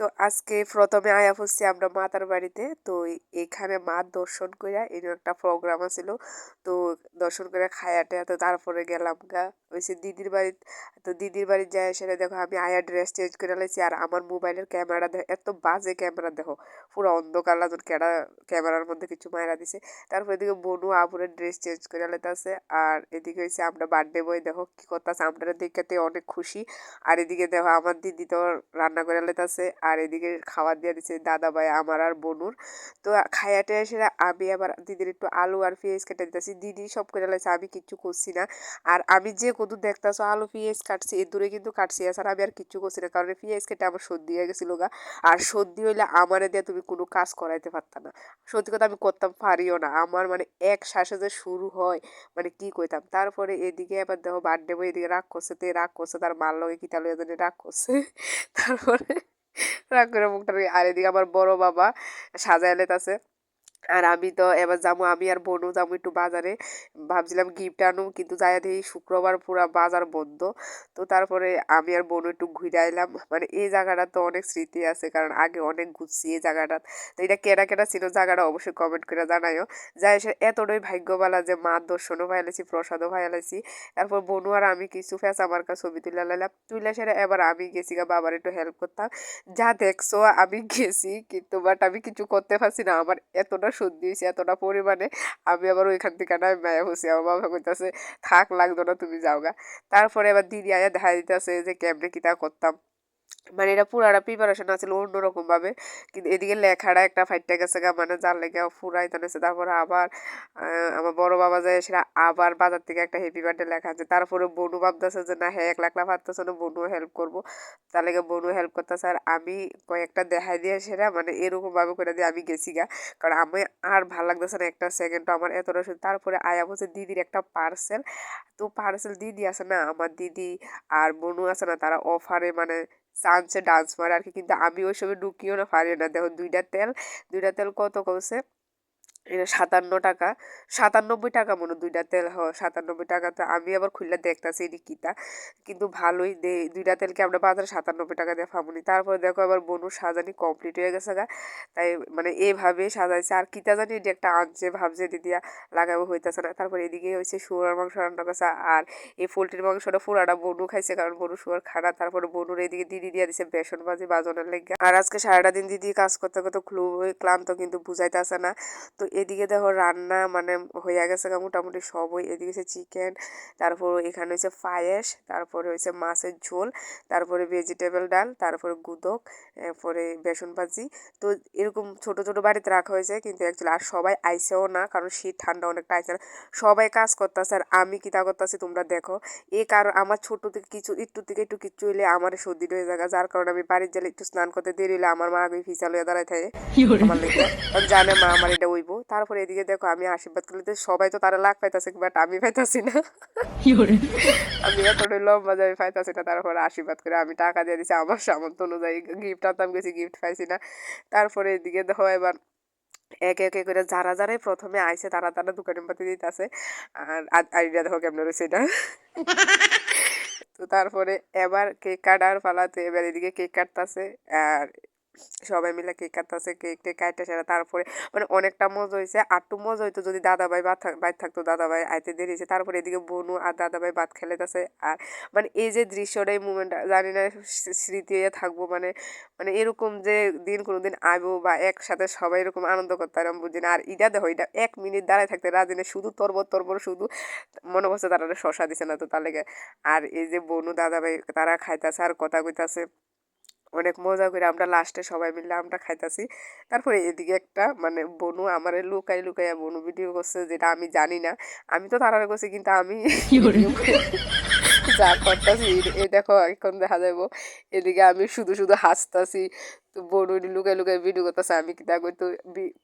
তো আজকে প্রথমে আয়া পড়ছি আমরা মাতার বাড়িতে। তো এখানে মা দর্শন কইরা এর একটা প্রোগ্রাম আছিল। তো দর্শন করে খায়াটে তো তারপরে গেলাম গা। ওইসে দিদির বাড়ি তো দিদির বাড়ি যায় সেটা দেখো, আমি আয়া ড্রেস চেঞ্জ করে লাইছি আর আমার মোবাইলের ক্যামেরা দেখো, এত বাজে ক্যামেরা দেখো। পুরো অন্ধকার লাগুন ক্যাডা ক্যামেরার মধ্যে কিছু মায়েরা দিছে। তারপর এদিকে বনু আপুরের ড্রেস চেঞ্জ করে লাইতেছে আর এদিকে হয়েছে আমরা বার্থডে বই দেখো, কি করতেছে, আমরা দেখতে অনেক খুশি। আর এদিকে দেখো, আমার দিদি তো রান্না করে লাইতেছে আর এদিকে খাবার দিয়ে দিচ্ছে দাদা ভাই আমার আর বনুর। তো খাইয়াটে এসে আমি আবার দিদির একটু আলু আর পেঁয়াজ কেটে দিতেছি। দিদি সব করে লাগছে আমি কিচ্ছু করছি না। আর আমি যে কদু দেখতেছো, আলু, পেঁয়াজ কাটছি এর দূরে কিন্তু কাটছি, এছাড়া আমি আর কিচ্ছু করছি না। কারণ পেঁয়াজ কেটে আমার সর্দি হয়ে গেছিল গা। আর সর্দি হইলে আমারে দিয়ে তুমি কোনো কাজ করাইতে পারত না। সত্যি কথা আমি করতাম পারিও না। আমার মানে এক শ্বাসে যে শুরু হয় মানে কি কইতাম? তারপরে এদিকে আবার দেখো বার্থডে বই এদিকে রাগ করছে, তে রাগ করছে, তার মার লগে কিতা লগে জানি রাগ করছে। তারপরে রাগ করে মুখটা আর এদিকে আমার বড় বাবা সাজায় লেতাছে। আর আমি তো এবার যাব, আমি আর বোনও যাব একটু বাজারে। ভাবছিলাম গিফট আনো কিন্তু যাই দেখি শুক্রবার পুরা বাজার বন্ধ। তো তারপরে আমি আর বোনও একটু ঘুরে আইলাম। মানে এই জায়গাটা তো অনেক স্মৃতি আছে, কারণ আগে অনেক ঘুরছি এই জায়গাটা। তো এটা কেনা কেনা ছিল, জায়গাটা অবশ্যই কমেন্ট করে জানাইও। যাই এসে এতটাই ভাগ্যবালা যে মা দর্শনও ভাইলাইছি প্রসাদও ভাইলাইছি তারপর বোনু আর আমি কিছু ফ্যাস আমার কাছে ছবি তুলে লাইলাম তুলে সেটা এবার আমি গেছি গা বাবার একটু হেল্প করতাম যা দেখছ আমি গেছি, কিন্তু বাট আমি কিছু করতে পারছি না। আমার এতটা সর্দি হয়েছে এতটা পরিমাণে। আমি আবার ওইখান থেকে না মায়া হচ্ছি আমার বাবা কইতাছে, থাক, লাগতো না, তুমি যাও গা তারপরে আবার দিদি আয়া দেখা দিতেছে যে, কেমনে কিতা করতাম? মানে এটা পুরাটা প্রিপারেশন আছিল অন্যরকম ভাবে। কিন্তু এদিকে লেখাটা একটা ফাইটটা গেছে গা মানে যার লেগে ফুরাই টানেছে তারপরে আবার আমার বড় বাবা যায় সেটা আবার বাজার থেকে একটা হ্যাপি বার্থডে লেখা আছে। তারপরে বনু ভাবতেছে যে, না হ্যাঁ এক লাখ লাখ পারতেছে না বনু হেল্প করব। তার লেগে বনু হেল্প করতেছে। আর আমি কয়েকটা দেখাই দিয়ে সেটা মানে এরকম ভাবে করে দিয়ে আমি গেছি গা। কারণ আমি আর ভালো লাগতেছে না একটা সেকেন্ড আমার এতটা তারপরে আয়া বলছে, দিদির একটা পার্সেল তো পার্সেল দিদি আছে না, আমার দিদি আর বনু আছে না, তারা অফারে মানে চান্সে ডান্স মারে আর কি কিন্তু আমি ওই সময় ঢুকিও না, পারি না। দেখো দুইটা তেল দুইটা তেল কত কমছে? এটা সাতান্ন টাকা। সাতানব্বই টাকা মনে দুইটা তেল হ, সাতানব্বই টাকা তো আমি আবার খুললে দেখতেছি এটি কিতা। কিন্তু ভালোই দে, দুইটা তেলকে আমরা বাজারে সাতানব্বই টাকা দিয়ে ফামুনি তারপরে দেখো আবার বনু সাজানি কমপ্লিট হয়ে গেছে গা। তাই মানে এভাবে সাজাইছে। আর কিতা জানি এটি একটা আনছে, ভাবছে এটি দিয়া লাগাবো, হইতেছে না। তারপর এদিকে হয়েছে শুয়ার মাংস রান্না করছে। আর এই পোলট্রির মাংসটা পুরাটা বনু খাইছে কারণ বনু শুয়ার খানা তারপরে বনুর এদিকে দিদি দিয়া দিছে বেসন ভাজি বাজনের লেগে। আর আজকে সারাটা দিন দিদি কাজ করতে করতে খুবই ক্লান্ত কিন্তু বুঝাইতেছে না। তো এদিকে দেখো রান্না মানে হয়ে গেছে মোটামুটি সবই। এদিকে হচ্ছে চিকেন তারপর এখানে হচ্ছে পায়েস তারপরে হচ্ছে মাছের ঝোল তারপরে ভেজিটেবল ডাল তারপরে গুদক এরপরে বেসন ভাজি। তো এরকম ছোট ছোট বাড়িতে রাখা হয়েছে কিন্তু অ্যাকচুয়ালি আর সবাই আইসেও না কারণ শীত ঠান্ডা অনেকটা আইসে না সবাই কাজ করতেছে আর আমি কিতা করতেছি তোমরা দেখো। এই কারণ আমার ছোট থেকে কিছু একটু থেকে একটু কিছু হইলে আমার সর্দি হয়ে যায় যার কারণে আমি বাড়ির জেলে একটু স্নান করতে দেরি হইলে আমার মা আগে ফিসাল হয়ে দাঁড়ায় থাকে। আমার লেগে। জানে মা আমার এটা উইব তারপরে এদিকে দেখো আমি আশীর্বাদ করলে সবাই তো তারা লাখ পাইতেছে বাট আমি পাইতাছি না। আমি এতটাই লম্বা যাই পাইতাছি না তারপরে আশীর্বাদ করে আমি টাকা দিয়ে দিছি আমার সামর্থ্য অনুযায়ী গিফট আনতাম গেছি গিফট পাইছি না। তারপরে এদিকে দেখো এবার একে একে করে যারা যারাই প্রথমে আইসে তারা তারা দোকানের পাতি দিতেছে। আর আইডিয়া দেখো কেমন রয়েছে এটা। তো তারপরে এবার কেক কাটার পালাতে এবার এদিকে কেক কাটতেছে আর সবাই মিলে কেক কাটতেছে, কেক টেক কাটতে সেরা তারপরে মানে অনেকটা মজা হয়েছে আটটু মজা হইতো যদি দাদাভাই ভাত বাইর থাকতো, দাদাভাই আইতে দেরি হয়েছে তারপরে এদিকে বনু আর দাদাভাই ভাত খেলেতেছে আর মানে এই যে দৃশ্যটা, এই মুমেন্টটা জানি না স্মৃতি হয়ে থাকব মানে মানে এরকম যে দিন কোনো দিন আইবো বা একসাথে সবাই এরকম আনন্দ করতে পারলাম বুঝি না। আর এটা দেখো এটা এক মিনিট দাঁড়ায় থাকতে রাজি না শুধু তরবর তরবর, শুধু মনে করছে তারা শশা দিছে না তো তার লেগে। আর এই যে বনু, দাদাভাই, তারা খাইতেছে আর কথা কইতাছে। অনেক মজা করে আমরা লাস্টে সবাই মিলে আমরা খাইতাছি। তারপরে এদিকে একটা মানে বনু আমার লুকাই লুকাইয়া বনু ভিডিও করছে যেটা আমি জানি না। আমি তো তারা করছি কিন্তু আমি যা করতেছি। এ দেখো এখন দেখা যাব এদিকে আমি শুধু শুধু হাসতাছি তো বনু লুকাই লুকাই ভিডিও করতেছে। আমি কিতা কই তো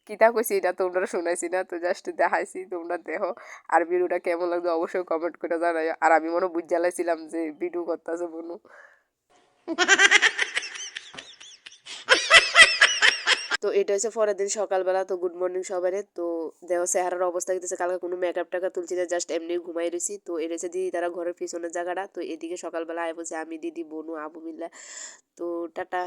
কিতা কইছি এটা তোমরা শুনাইছি না তো জাস্ট দেখাইছি তোমরা দেখো। আর ভিডিওটা কেমন লাগবে অবশ্যই কমেন্ট করে জানাই আর আমি মনে বুঝ জ্বালাইছিলাম যে ভিডিও করতেছে বনু। তো এটা হচ্ছে পরের দিন সকালবেলা, তো গুড মর্নিং সবাই তো দেহ চেহারার অবস্থা কিন্তু কালকে কোনো মেকআপ টাকা তুলছি না জাস্ট এমনি ঘুমাই রয়েছি তো এটা হচ্ছে দিদি তারা ঘরের পিছনের জায়গাটা, তো এদিকে সকালবেলা আয় বলছে, আমি দিদি, বোনু, আবু মিল্লা। তো টাটা।